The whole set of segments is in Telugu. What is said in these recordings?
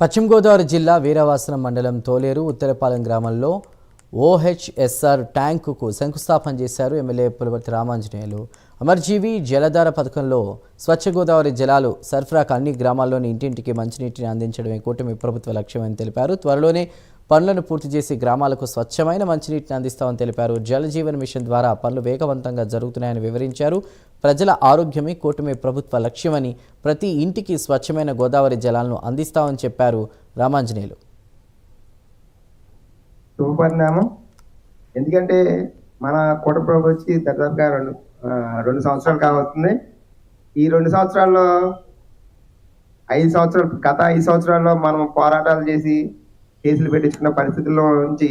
పశ్చిమ గోదావరి జిల్లా వీరవాసనం మండలం తోలేరు ఉత్తరపాలెం గ్రామంలో ఓహెచ్ఎస్ఆర్ ట్యాంకుకు శంకుస్థాపన చేశారు ఎమ్మెల్యే పులవర్తి రామాంజనేయులు. అమర్జీవి జలధార పథకంలో స్వచ్ఛ గోదావరి జలాలు సరఫరాకు అన్ని గ్రామాల్లోని ఇంటింటికి మంచినీటిని అందించడమే కూటమి ప్రభుత్వ లక్ష్యమని తెలిపారు. త్వరలోనే పనులను పూర్తి చేసి గ్రామాలకు స్వచ్ఛమైన మంచినీటిని అందిస్తామని తెలిపారు. జలజీవన్ మిషన్ ద్వారా పనులు వేగవంతంగా జరుగుతున్నాయని వివరించారు. ప్రజల ఆరోగ్యమే కూటమి ప్రభుత్వ లక్ష్యమని ప్రతి ఇంటికి స్వచ్ఛమైన గోదావరి జలాలను అందిస్తామని చెప్పారు రామాంజనేయులు. శుభపరిణామం ఎందుకంటే మన కూట ప్రభు వచ్చి దాదాపుగా రెండు రెండు సంవత్సరాలు కావస్తుంది ఈ రెండు సంవత్సరాల్లో ఐదు సంవత్సరాలు గత ఐదు సంవత్సరాల్లో మనం పోరాటాలు చేసి కేసులు పెట్టించుకున్న పరిస్థితుల్లో నుంచి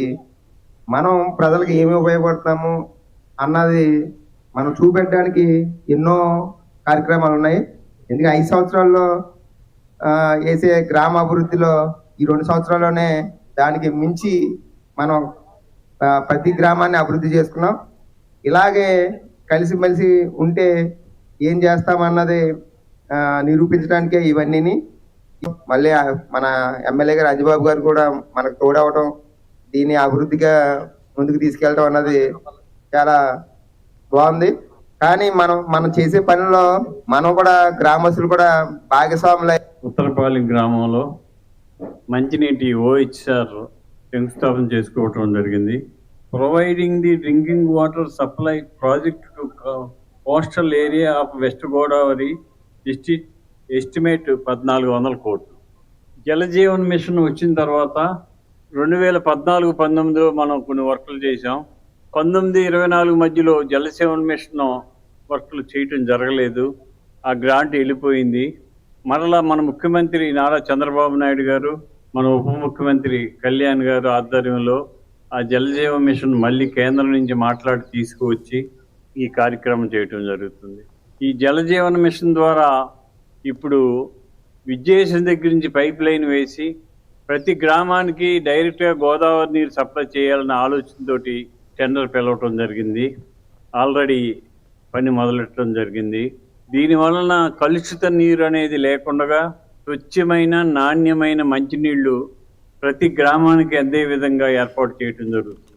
మనం ప్రజలకు ఏమి ఉపయోగపడతాము అన్నది మనం చూపెట్టడానికి ఎన్నో కార్యక్రమాలు ఉన్నాయి. ఎందుకంటే ఐదు సంవత్సరాల్లో వేసే గ్రామ అభివృద్ధిలో ఈ రెండు సంవత్సరాల్లోనే దానికి మించి మనం ప్రతి గ్రామాన్ని అభివృద్ధి చేసుకున్నాం. ఇలాగే కలిసిమెలిసి ఉంటే ఏం చేస్తామన్నది నిరూపించడానికే ఇవన్నీని. మళ్ళీ మన ఎమ్మెల్యే గారు అంజబాబు గారు కూడా మనకు తోడవటం దీన్ని అభివృద్ధిగా ముందుకు తీసుకెళ్ళడం అన్నది చాలా బాగుంది. కానీ మనం మనం చేసే పనిలో మనం కూడా గ్రామస్తులు కూడా భాగస్వాములై ఉత్తరపాలి గ్రామంలో మంచినీటి ఓహెచ్ఆర్ శంకుస్థాపన చేసుకోవటం జరిగింది. Providing the drinking water supply project to coastal area of west Godavari district estimate పద్నాలుగు వందల కోట్లు. జలజీవన్ మిషన్ వచ్చిన తర్వాత రెండు వేల పద్నాలుగు పంతొమ్మిదిలో మనం కొన్ని వర్కులు చేసాం పంతొమ్మిది ఇరవై నాలుగు మధ్యలో జలజీవన్ మిషన్ వర్కులు చేయటం జరగలేదు. ఆ గ్రాంట్ వెళ్ళిపోయింది. మరలా మన ముఖ్యమంత్రి నారా చంద్రబాబు నాయుడు గారు మన ఉప ముఖ్యమంత్రి కళ్యాణ్ గారు ఆధ్వర్యంలో ఆ జలజీవ మిషన్ మళ్ళీ కేంద్రం నుంచి మాట్లాడి తీసుకువచ్చి ఈ కార్యక్రమం చేయటం జరుగుతుంది. ఈ జలజీవన మిషన్ ద్వారా ఇప్పుడు విద్యేశం దగ్గర నుంచి పైప్ లైన్ వేసి ప్రతి గ్రామానికి డైరెక్ట్గా గోదావరి నీరు సప్లై చేయాలన్న ఆలోచనతోటి టెండర్ పిలవటం జరిగింది. ఆల్రెడీ పని మొదలెట్టడం జరిగింది. దీని వలన కలుషిత నీరు అనేది లేకుండా స్వచ్ఛమైన నాణ్యమైన మంచినీళ్ళు ప్రతి గ్రామానికి అందే విధంగా ఏర్పాటు చేయటం జరుగుతుంది.